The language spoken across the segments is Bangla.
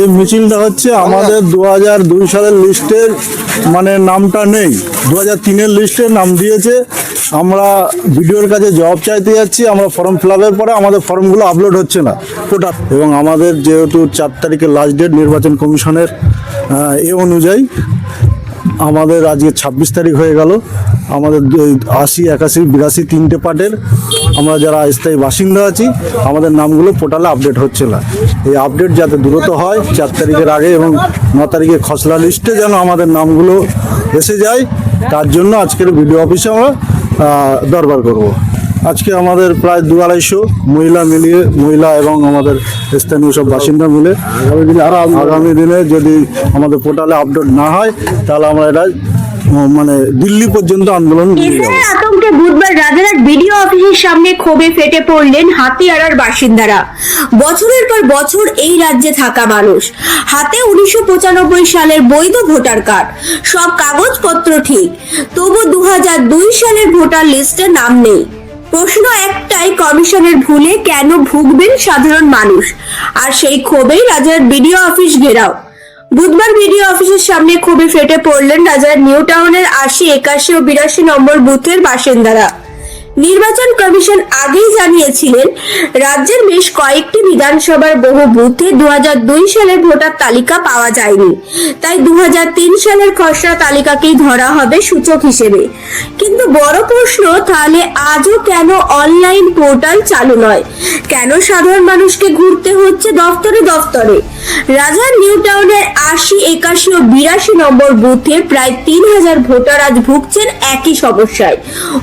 এই মিছিলটা হচ্ছে আমাদের দু দুই সালের লিস্টের মানে নামটা নেই। দু হাজার তিনের লিস্টে নাম দিয়েছে। আমরা ভিডিওর কাছে জবাব চাইতে যাচ্ছি। আমরা ফর্ম ফিল আপের পরে আমাদের ফর্মগুলো আপলোড হচ্ছে না। ওটা এবং আমাদের যেহেতু চার তারিখে লাস্ট ডেট নির্বাচন কমিশনের এ অনুযায়ী আমাদের আজকে ছাব্বিশ তারিখ হয়ে গেল। আমাদের আশি, একাশি, বিরাশি তিনটে পার্টের আমরা যারা স্থায়ী বাসিন্দা আছি, আমাদের নামগুলো পোর্টালে আপডেট হচ্ছে না এই আপডেট যাতে দ্রুত হয়, চার তারিখের আগে এবং ন তারিখে খসড়া লিস্টে যেন আমাদের নামগুলো এসে যায়, তার জন্য আজকের ভিডিও অফিসে আমরা দরবার করব। আজকে আমাদের প্রায় দু আড়াইশো মহিলা মিলিয়ে মহিলা এবং আমাদের স্থানীয় সব বাসিন্দা মিলে আগামী দিনে আরও আগামী দিনে যদি আমাদের পোর্টালে আপডেট না হয় তাহলে আমরা এটা মানে দিল্লি পর্যন্ত আন্দোলন নিয়ে আতঙ্কে বুধবার রাজারহাট বিডিও অফিসের সামনে ক্ষোভে ফেটে পড়লেন হাতিয়ারার বাসিন্দারা। বছরের পর বছর এই রাজ্যে থাকা মানুষ। হাতে উনিশশো পঁচানব্বই সালের বৈধ ভোটার কার্ড। সব কাগজপত্র ঠিক। তবু দু হাজার দুই সালের ভোটার লিস্টে নাম নেই। প্রশ্ন একটাই, কমিশনের ভুলে কেন ভুগবেন সাধারণ মানুষ? আর সেই ক্ষোভেই রাজার বিডিও অফিস ঘেরাও। বুধবার বিডিও অফিসের সামনে খুবই ফেটে পড়লেন রাজার নিউ টাউনের আশি, একাশি ও বিরাশি নম্বর বুথের বাসিন্দারা। নির্বাচন কমিশন আগেই জানিয়েছিলেন, রাজ্যের বেশ কয়েকটি বিধানসভার বহু বুথে দু সালের ভোটার তালিকা পাওয়া যায়নি। তাই দু সালের খসড়া তালিকাকেই ধরা হবে সূচক হিসেবে। কিন্তু বড় প্রশ্ন, তাহলে আজও কেন অনলাইন পোর্টাল চালু নয়? কেন সাধারণ মানুষকে ঘুরতে হচ্ছে দফতরে দফতরে? রাজা নিউ টাউনের আশি, একাশি ও বিরাশি নম্বর বুথে প্রায় তিন হাজার ভোটার আজ ভুগছেন একই সমস্যায়।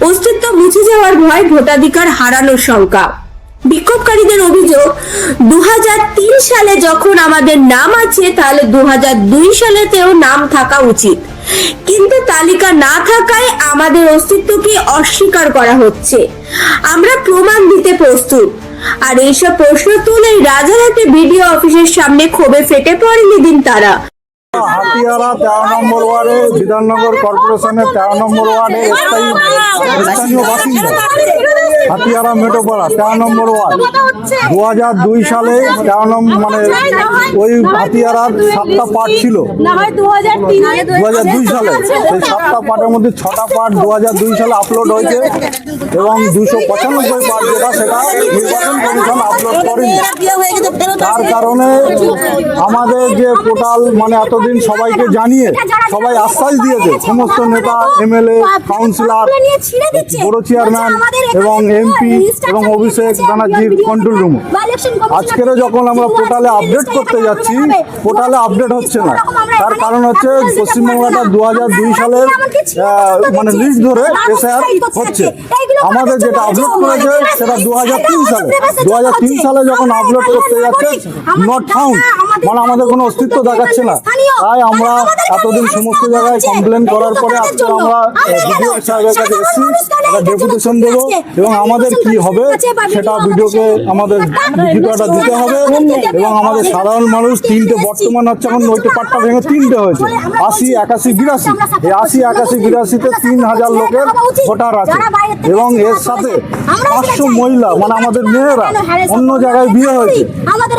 অস্তিত্ব মুছে যাওয়ার ভয় ভোটাধিকার হারানোর শঙ্কা। বিক্ষোভকারীদের অভিযোগ দু সালে যখন আমাদের নাম আছে, তাহলে দু সালেতেও নাম থাকা উচিত। কিন্তু তালিকা না থাকায় আমাদের অস্তিত্বকে অস্বীকার করা হচ্ছে। আমরা প্রমাণ দিতে প্রস্তুত। আর এইসব প্রশ্ন তুলেই রাজারহাটে বিডিও অফিসের সামনে ক্ষোভে ফেটে পড়েনি দিন তারা। হাতিয়ারা তেরো নম্বর ওয়ার্ডে বিধাননগর কর্পোরেশনের তেরো নম্বর ওয়ার্ডে স্থায়ী স্থানীয় বাসিন্দা। হাতিয়ারা মেটোপাড়া, তেরো নম্বর ওয়ার্ড। দু হাজার দুই সালে তেরো নম্বর মানে ওই হাতিয়ারার সাতটা পার্ট ছিল। দু হাজার দু হাজার দুই সালে, সেই সাতটা পার্টের মধ্যে ছটা পার্ট দু হাজার দুই সালে আপলোড হয়েছে এবং দুশো পঁচানব্বই পার্ট যেটা, সেটা নির্বাচন কমিশন আপলোড করেনি। তার কারণে আমাদের যে পোর্টাল মানে এতদিন সবাইকে জানিয়ে, সবাই আশ্বাস দিয়েছে, সমস্ত নেতা, এমএলএ কাউন্সিলর বড় চেয়ারম্যান এবং এমপি এবং অভিষেক ব্যানার্জির কন্ট্রোল রুম আজকেরও যখন আমরা পোর্টালে আপডেট করতে যাচ্ছি পোর্টালে আপডেট হচ্ছে না। তার কারণ হচ্ছে পশ্চিমবাংলাটা দু হাজার দুই সালের মানে লিস্ট ধরে এসআর হচ্ছে। আমাদের যেটা আপলোড করেছে সেটা দু হাজার তিন সালে। দু হাজার তিন সালে যখন আপলোড করতে যাচ্ছে নট ফাউন্ড মানে আমাদের কোনো অস্তিত্ব দেখাচ্ছে না। তাই আমরা এতদিন সমস্ত জায়গায় কমপ্লেন করার পরে আজকে আমরা ভিডিও সাহেবের কাছে এসেছি ডেপুটেশন দেবো এবং আমাদের কি হবে সেটা ভিডিওকে আমাদের লিখিতটা দিতে হবে এবং আমাদের সাধারণ মানুষ তিনটে বর্তমান হচ্ছে এখন ওইটা পাট্টা ভেঙে তিনটে হয়েছে। আশি একাশি বিরাশি এই আশি একাশি বিরাশিতে তিন হাজার লোকের ভোটার আছে। এবং এর সাথে পাঁচশো মহিলা মানে আমাদের মেয়েরা অন্য জায়গায় বিয়ে হয়েছে।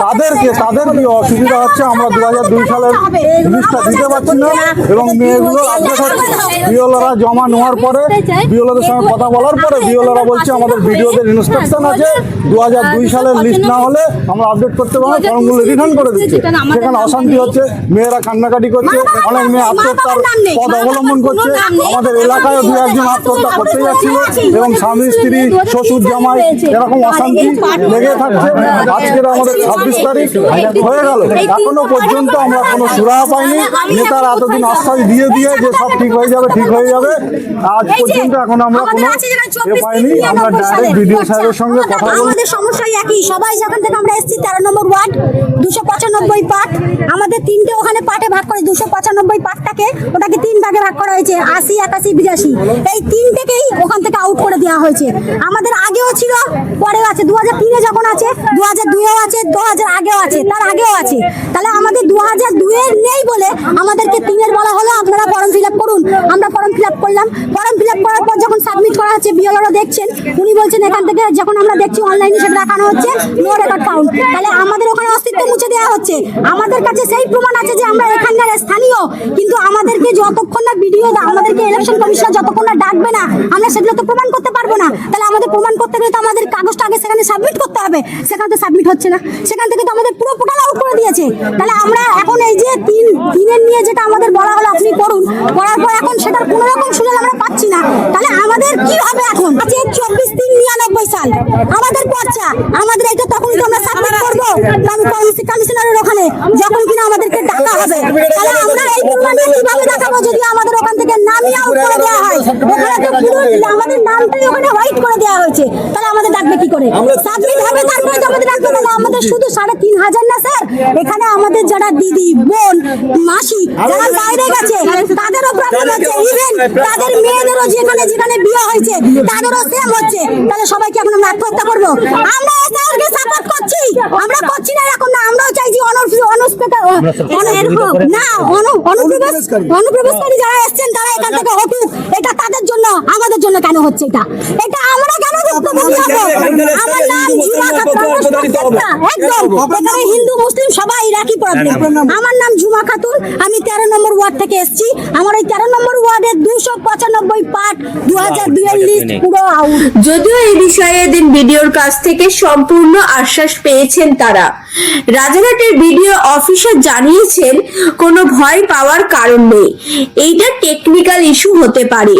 তাদেরকে তাদের কি অসুবিধা হচ্ছে? আমরা দু হাজার দুই সালের লিস্টটা দিতে পারছি না এবং মেয়েগুলো আপডেট হচ্ছে বিওলারা জমা নেওয়ার পরে বিওলাদের সঙ্গে কথা বলার পরে বিওলারা বলছে আমাদের ভিডিওদের ইনস্ট্রাকশন আছে দু হাজার দুই সালের লিস্ট না হলে আমরা আপডেট করতে পারব ফর্মগুলো রিটার্ন করে দিচ্ছে সেখানে অশান্তি হচ্ছে মেয়েরা কান্নাকাটি করছে অনেক মেয়ে আত্মহত্যার পথ অবলম্বন করছে আমাদের এলাকায় দু একজন আত্মহত্যা করতে যাচ্ছিল এবং স্বামী স্ত্রী শ্বশুর জামাই এরকম অশান্তি লেগে থাকছে আজকের আমাদের ছাব্বিশ তারিখ হয়ে গেল এখনও পর্যন্ত আমরা কোনো সুরাহা পাইনি নেতারা এতদিন আশ্বাস দিয়ে দিয়ে যে সব ঠিক হয়ে যাবে ঠিক হয়ে যাবে আজ পর্যন্ত এখন আমরা কোনো পাইনি আমরা ডাইরেক্ট সাহেবের সঙ্গে কথা আমাদের সমস্যাই একই। সবাই যেখান থেকে আমরা এসেছি তেরো নম্বর ওয়ার্ড দুশো পঁচানব্বই পাট। আমাদের তিনটে ওখানে পাটে ভাগ করে দুশো পঁচানব্বই পাটটাকে ওটাকে তিন ভাগে ভাগ করা হয়েছে আশি একাশি বিরাশি। এই তিনটেকেই ওখান থেকে আউট করে দেওয়া হয়েছে। আমাদের আগেও ছিল পরেও আছে। দু হাজার তিনে যখন আছে দু হাজার দুইও আছে দু হাজার আগেও আছে তার আগেও আছে। তাহলে আমাদের দু হাজার দুইয়ের নেই নেই বলে আমাদেরকে তিনের বলা হলো। আপনারা ফর্ম ফিল আপ করুন। আমরা ফর্ম ফিল আপ করলাম। ফর্ম ফিল আপ করার পর যখন সাবমিট করা হচ্ছে বিএলওরা দেখছেন, উনি বলছেন এখান থেকে যখন আমরা দেখছি অনলাইনে সেটা দেখানো হচ্ছে নো রেকর্ড কাউন্ট তাহলে আমাদের ওখানে অস্তিত্ব মুছে দেওয়া হচ্ছে। আমাদের কাছে সেই প্রমাণ আছে যে আমরা এখানকার স্থানীয়, কিন্তু আমাদেরকে যতক্ষণ না ভিডিও আমাদেরকে ইলেকশন কমিশনার যতক্ষণ না ডাকবে না, আমরা সেগুলো তো প্রমাণ করতে পারব না। তাহলে আমাদের প্রমাণ করতে গেলে তো আমাদের কাগজটা আগে সেখানে সাবমিট করতে হবে। সেখানে তো সাবমিট হচ্ছে না। সেখান থেকে তো আমাদের পুরো পোর্টাল আউট করে দিয়েছে। তাহলে আমরা এখন এই যে তিন দিনের নিয়ে যেটা আমাদের বলা হলো, আপনি করুন করার পর এখন সেটার কোনো রকম সুযোগ আমরা পাচ্ছি না। তাহলে আমাদের কি হবে এখন? আছে চব্বিশ তিন নিরানব্বই সাল। আমাদের পর্চা। আমাদের এটা তখন তো আমরা সাবমিট করব? কমিশনারের ওখানে। যখন কিনা আমাদেরকে ডাকা হবে। তাহলে আমরা এই প্রমাণে কীভাবে দেখাবো যদি আমাদের ওখান থেকে নামই আউট করে দেওয়া হয়? ওখানে তো পুরো আমাদের নামটাই ওখানে হোয়াইট করে দেওয়া হয়েছে। তাহলে আমাদের ডাকবে কি করে? সাবমিট হবে তারপরে তো আমাদের ডাকবে তাহলে আমাদের শুধু সাড়ে তিন হাজার না স্যার? এখানে আমাদের যারা দিদি বোন মাসি যারা বাইরে গেছে তাদেরও প্রবলেম ইভেন তাদের মেয়েদেরও যেখানে যেখানে বিয়ে হয়েছে তাদেরও সেম হচ্ছে। তাহলে সবাইকে এখন আমরা আত্মহত্যা করব। আমরা এসআরকে সাপোর্ট করছি। আমরা করছি না এখন না। আমরাও চাইছি না অনু- অনুপ্রবেশকারী যারা এসছেন তারা এখান থেকে হটুক এটা তাদের জন্য আমাদের জন্য কেন হচ্ছে এটা? এটা আমরা কেন ভুক্তভোগী হব? আমার নাম একদম এখানে হিন্দু মুসলিম সবাই একই প্রবলেম আমার নাম ঝুমা খাতুন আমি তেরো নম্বর ওয়ার্ড থেকে এসেছি। আমার ওই তেরো নম্বর ওয়ার্ডের দুশো পঁচানব্বই পার্ট দু হাজার দুইয়ের লিস্ট পুরো আউট যদিও এই বিষয়ে এদিন ভিডিওর কাছ থেকে সম্পূর্ণ আশ্বাস পেয়েছেন তারা। রাজারহাটের ভিডিও অফিসার জানিয়েছেন কোনো ভয় পাওয়ার কারণ নেই। এইটা টেকনিক্যাল ইস্যু হতে পারে।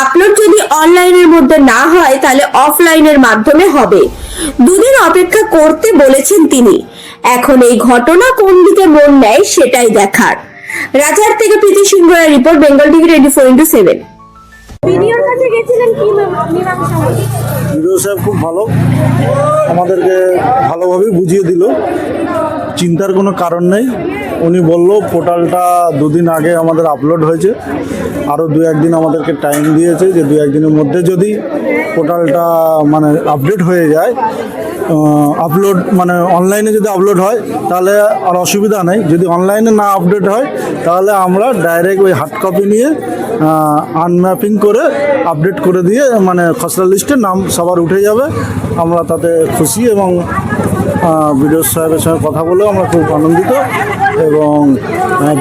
আপলোড যদি অনলাইনের মধ্যে না হয় তাহলে অফলাইনের মাধ্যমে হবে। দুদিন অপেক্ষা করতে বলেছেন তিনি। এখন এই ঘটনা কোন দিকে মন নেয় সেটাই দেখার। রাজার থেকে প্রীতি সিংহের report Bengal TV twenty four into seven ভিডিওর কাছে গেছিলেন কি মীমাংসা বিডিও সাহেব খুব ভালো। আমাদেরকে ভালোভাবেই বুঝিয়ে দিল। চিন্তার কোনো কারণ নেই। উনি বলল, পোর্টালটা দুদিন আগে আমাদের আপলোড হয়েছে। আরও দু একদিন আমাদেরকে টাইম দিয়েছে যে দু একদিনের মধ্যে যদি পোর্টালটা মানে আপডেট হয়ে যায় আপলোড মানে অনলাইনে যদি আপলোড হয়, তাহলে আর অসুবিধা নেই। যদি অনলাইনে না আপডেট হয়, তাহলে আমরা ডাইরেক্ট ওই হার্ড কপি নিয়ে আনম্যাপিং করে আপডেট করে দিয়ে মানে খসড়া লিস্টে নাম সবার উঠে যাবে। আমরা তাতে খুশি এবং বিডিও সাহেবের সঙ্গে কথা বলেও আমরা খুব আনন্দিত এবং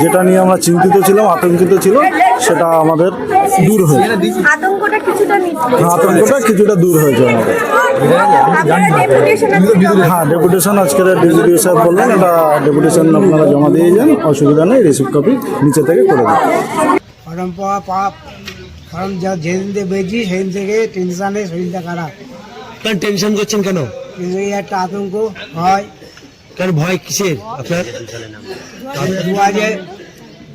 যেটা নিয়ে আমরা চিন্তিত ছিলাম আতঙ্কিত ছিল সেটা আমাদের দূর হয়েছে। আতঙ্কটা কিছুটা আতঙ্কটা কিছুটা দূর হয়েছে আমাদের। হ্যাঁ ডেপুটেশন আজকের ডিজিপি সাহেব বললেন এটা ডেপুটেশন আপনারা জমা দিয়ে যান অসুবিধা নেই রিসিভ কপি নিচে থেকে করে দিন। ফর্ম পাওয়া পাপ ফর্ম যা যেদিন থেকে পেয়েছি সেদিন থেকে টেনশনে শরীরটা খারাপ। কেন টেনশন করছেন কেন? কিন্তু এই একটা আতঙ্ক হয়। কেন ভয় কিসের? আপনার? দু হাজার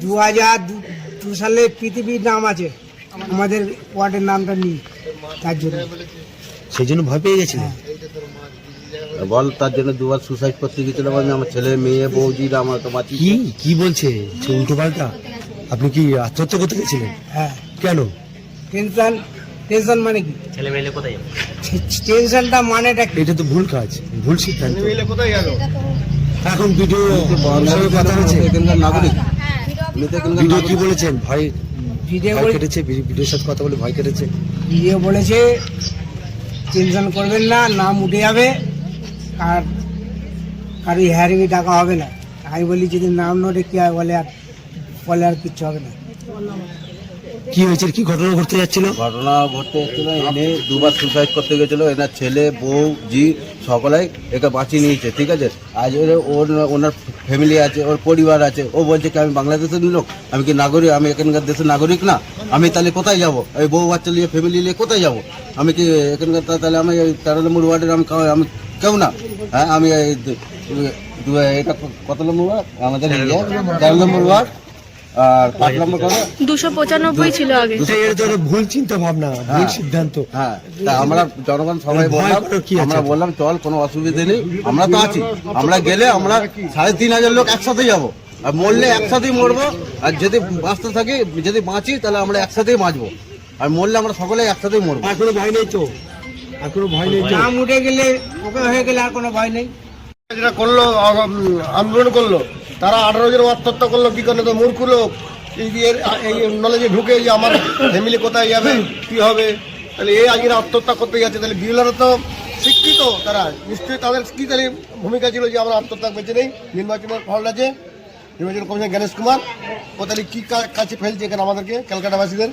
দু হাজার দু- দু সালে পৃথিবীর নাম আছে। আমাদের ওয়ার্ডের নামটা নেই তার জন্য। সেই জন্য ভয় পেয়ে গেছিলেন? বল তার জন্য দুবার সুসাইড করতে গেছিলাম আমি আমার ছেলে মেয়ে বৌদিরা আমার তো বাঁচি কি? কি বলছে? উল্টো পাল্টা আপনি কি আত্মহত্যা করতে গেছিলেন? হ্যাঁ। কেন? টেনশন টেনশন মানে কি? ছেলে মেয়ে কোথায় টেনশনটা মানেটা এটা তো ভুল কাজ ভুল সিদ্ধান্ত। এখন ভিডিও কথা হয়েছে। এখানকার নাগরিক ভিডিও কি বলেছেন? ভয় ভিডিও কেটেছে ভিডিওর সাথে কথা বলে ভয় কেটেছে। ভিডিও বলেছে টেনশন করবেন না নাম উঠে যাবে আর কারও হিয়ারিংয়ে টাকা হবে না। আমি বলি যদি নাম নোটে কি হয় বলে আর বলে আর কিচ্ছু হবে না। কি হয়েছে কি ঘটনা ঘটতে যাচ্ছিল? ঘটনা ঘটতে এসেছিল এনে দুবার সুসাইড করতে গেছিল, এনার ছেলে, বউ, জি, সকলাই একে বাঁচিয়ে নিয়েছে, ঠিক আছে? আজ ওর ওনার ফ্যামিলি আছে, ওর পরিবার আছে, ও বলছে কি, আমি বাংলাদেশের লোক, আমি কি নাগরিক, আমি এখানকার দেশের নাগরিক না? আমি তাহলে কোথায় যাব? এই বউ বাচ্চা নিয়ে ফ্যামিলি নিয়ে কোথায় যাব? আমি কি এখানকার তাহলে আমি তেরো নম্বর ওয়ার্ডের, আমি আমি কেউ না? হ্যাঁ আমি এটা কত নম্বর ওয়ার্ড? আমাদের তেরো নম্বর ওয়ার্ড? আর পাঁচ নম্বর কত দুশো পঁচানব্বই ছিল আগে। ভুল চিন্তা ভাবনা ভুল সিদ্ধান্ত। হ্যাঁ তা আমরা জনগণ সবাই বললাম কি আমরা বললাম চল কোনো অসুবিধা নেই আমরা তো আছি। আমরা গেলে আমরা সাড়ে তিন হাজার লোক একসাথে যাব। আর মরলে একসাথেই মরবো আর যদি বাঁচতে থাকি যদি বাঁচি তাহলে আমরা একসাথেই বাঁচবো। আর মরলে আমরা সকলে একসাথেই মরবো। আর কোনো ভয় নেই তো? আর কোনো ভয় নেই তো? নাম উঠে গেলে ওকে হয়ে গেলে আর কোনো ভয় নেই। যেটা করল আন্দোলন করল। তারা আঠারো জন আত্মহত্যা করল কি করে তো মূর্খ লোক। এই যে এর- এই নলেজে ঢুকে যে আমার ফ্যামিলি কোথায় যাবে কি হবে? তাহলে এই আজকে আত্মহত্যা করতে যাচ্ছে। তাহলে বিরলারা তো শিক্ষিত তারা। নিশ্চয়ই তাদের কি তাহলে ভূমিকা ছিল যে আমরা আত্মহত্যা বেঁচে নেই? নির্বাচনের ফল আছে। নির্বাচন কমিশন গণেশ কুমার ও তাহলে কি কা- কাছে ফেলছে এখানে আমাদেরকে ক্যালকাটাবাসীদের?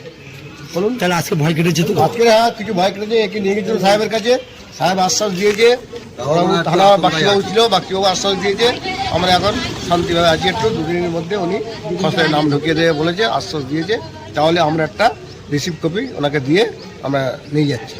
বলুন। তাহলে আজকে ভয় কেটেছে তো? আজকে হ্যাঁ কিছু ভয় কেটেছে একে নিয়ে গেছিল সাহেবের কাছে। সাহেব আশ্বাস দিয়েছে বড়বাবু থানা বাক্সিবাবু ছিল বাকিবাবু আশ্বাস দিয়েছে। আমরা এখন শান্তিভাবে আছি একটু, দুদিনের মধ্যে উনি খসড়ায় নাম ঢুকিয়ে দেবে বলেছে, আশ্বাস দিয়েছে। তাহলে আমরা একটা রিসিভ কপি ওনাকে দিয়ে আমরা নিয়ে যাচ্ছি।